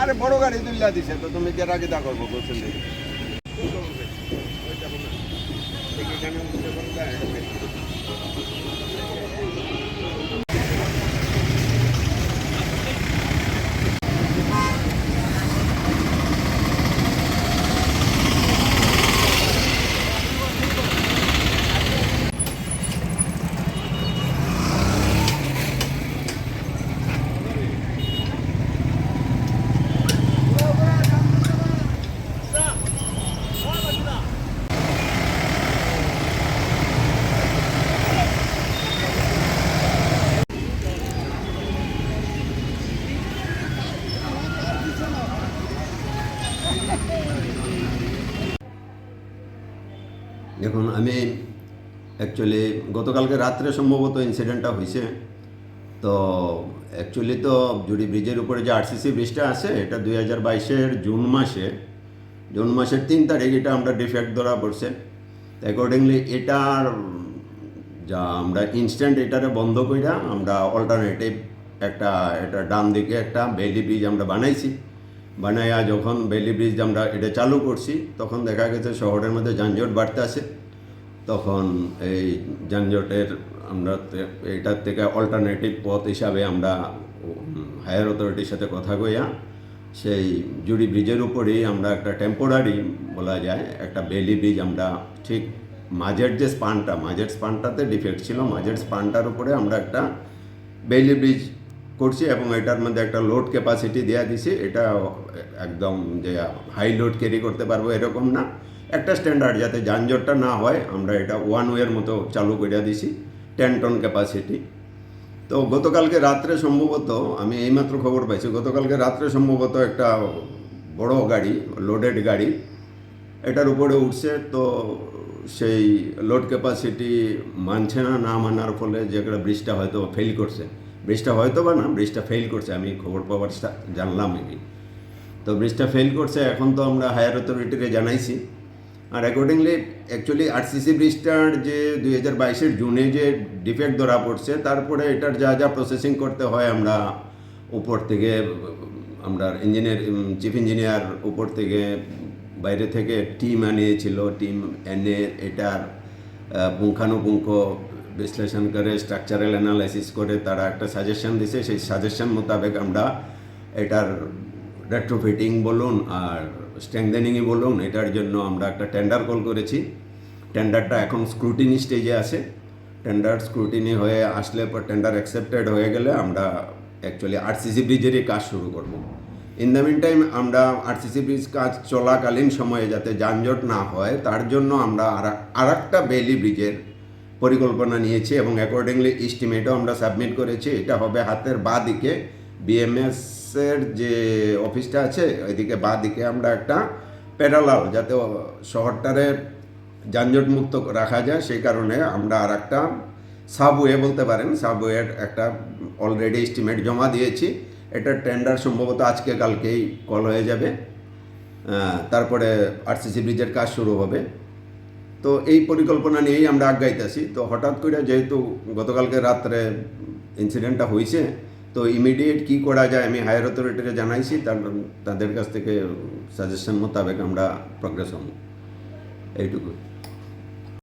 আরে বড় গাড়ি তুললা দিছে তো তুমি গেরা দা করব বলছেন দেখি। এখানে দেখুন, আমি অ্যাকচুয়ালি গতকালকে রাত্রে সম্ভবত ইনসিডেন্টটা হয়েছে তো অ্যাকচুয়ালি তো জুড়ি ব্রিজের উপরে যে আরসিসি ব্রিজটা আছে, এটা দুই হাজার বাইশের জুন মাসে। জুন মাসের তিন তারিখ এটা আমরা ডিফেক্ট ধরা পড়ছে। অ্যাকর্ডিংলি এটার যা আমরা ইনস্ট্যান্ট এটারে বন্ধ কইরা আমরা অল্টারনেটিভ একটা, এটা ডান দিকে একটা বেলি ব্রিজ আমরা বানাইছি। বানাইয়া যখন বেলি ব্রিজ আমরা এটা চালু করছি, তখন দেখা গেছে শহরের মধ্যে যানজট বাড়তে আছে। তখন এই যানজটের আমরা এটার থেকে অল্টারনেটিভ পথ হিসাবে আমরা হায়ার অথরিটির সাথে কথা কইয়া, সেই জুড়ি ব্রিজের উপরেই আমরা একটা টেম্পোরারি বলা যায়, একটা বেলি ব্রিজ আমরা ঠিক মাঝের যে স্পানটা মাঝের স্পানটাতে ডিফেক্ট ছিল, মাঝের স্পানটার উপরে আমরা একটা বেলি ব্রিজ করছি এবং এটার মধ্যে একটা লোড ক্যাপাসিটি দেওয়া দিছি, এটা একদম যে হাই লোড ক্যারি করতে পারব এরকম না। একটা স্ট্যান্ডার্ড যাতে যানজটটা না হয়, আমরা এটা ওয়ান ওয়ের মতো চালু করে দিছি টেন টন ক্যাপাসিটি তো গতকালকে রাত্রে সম্ভবত, আমি এইমাত্র খবর পাইছি, গতকালকে রাত্রে সম্ভবত একটা বড় গাড়ি লোডেড গাড়ি, এটার উপরে উঠছে, তো সেই লোড ক্যাপাসিটি মানছে না না মানার ফলে যে একটা ব্রিজটা হয়তো ফেল করছে। ব্রিজটা হয়তো বা না, ব্রিজটা ফেল করছে, আমি খবর পাওয়ার জানলাম নাকি তো ব্রিজটা ফেল করছে, এখন তো আমরা হায়ার অথরিটিকে জানাইছি। আর অ্যাকর্ডিংলি অ্যাকচুয়ালি আরসিসি ব্রিজটার যে দুই হাজার বাইশের জুনে যে ডিফেক্ট ধরা পড়ছে, তারপরে এটার যা যা প্রসেসিং করতে হয় আমরা উপর থেকে, আমরা ইঞ্জিনিয়ার চিফ ইঞ্জিনিয়ার উপর থেকে, বাইরে থেকে টিম আনিয়েছিল টিম এনে এটার পুঙ্খানুপুঙ্খ বিশ্লেষণ করে স্ট্রাকচারাল অ্যানালাইসিস করে তারা একটা সাজেশন দিছে। সেই সাজেশন মোতাবেক আমরা এটার রেট্রোফিটিং বলুন আর স্ট্রেংদেনিংই বলুন, এটার জন্য আমরা একটা টেন্ডার কল করেছি। টেন্ডারটা এখন স্ক্রুটিনি স্টেজে আছে। টেন্ডার স্ক্রুটিনি হয়ে আসলে পর টেন্ডার অ্যাকসেপ্টেড হয়ে গেলে আমরা অ্যাকচুয়ালি আরসিসি ব্রিজেরই কাজ শুরু করব। ইন দ্য মিন টাইম আমরা আরসিসি ব্রিজ কাজ চলাকালীন সময়ে যাতে যানজট না হয়, তার জন্য আমরা আর একটা বেলি ব্রিজের পরিকল্পনা নিয়েছি এবং অ্যাকর্ডিংলি এস্টিমেটও আমরা সাবমিট করেছি। এটা হবে হাতের বা দিকে। বিএমএসের যে অফিসটা আছে, ওইদিকে বা দিকে আমরা একটা প্যারালাল যাতে শহরটারে যানজট মুক্ত রাখা যায়। সেই কারণে আমরা আর একটা সাবওয়ে বলতে পারেন। সাবওয়ের একটা অলরেডি এস্টিমেট জমা দিয়েছি। এটা টেন্ডার সম্ভবত আজকে, কালকেই কল হয়ে যাবে। তারপরে আরসিসি ব্রিজের কাজ শুরু হবে। তো এই পরিকল্পনা নিয়েই আমরা আগাইতেছি। তো হঠাৎ করে যেহেতু গতকালকে রাত্রে ইনসিডেন্টটা হয়েছে তো ইমিডিয়েট কি করা যায় আমি হায়ার অথরিটিকে জানাইছি, তার তাদের কাছ থেকে সাজেশন মোতাবেক আমরা প্রগ্রেস হব এইটুকু